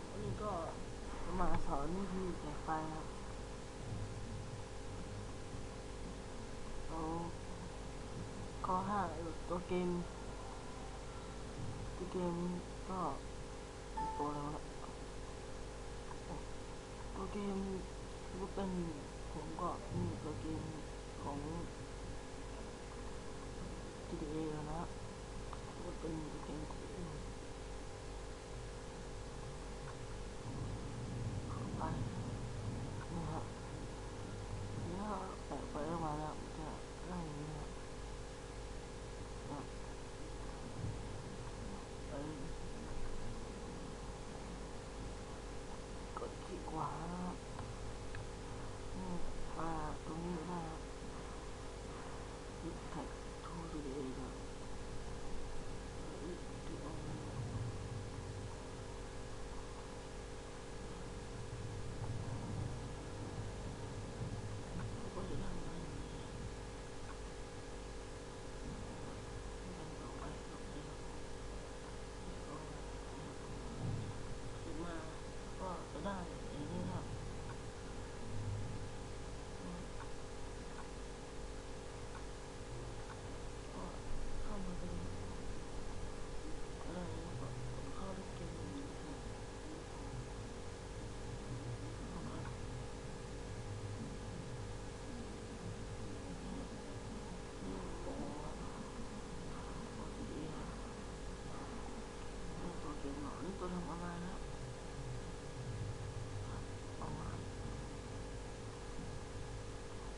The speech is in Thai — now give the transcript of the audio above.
ับวันนี้ก็มาสอนวิธีแกะไฟครับเอาข้อห้าตัวเกมตัวเกมก็ตัวแล้วะตัวเกมก็เป็นผมก็มีตัวเกมของ GTA แล้วนะก็เป็นตัวเกม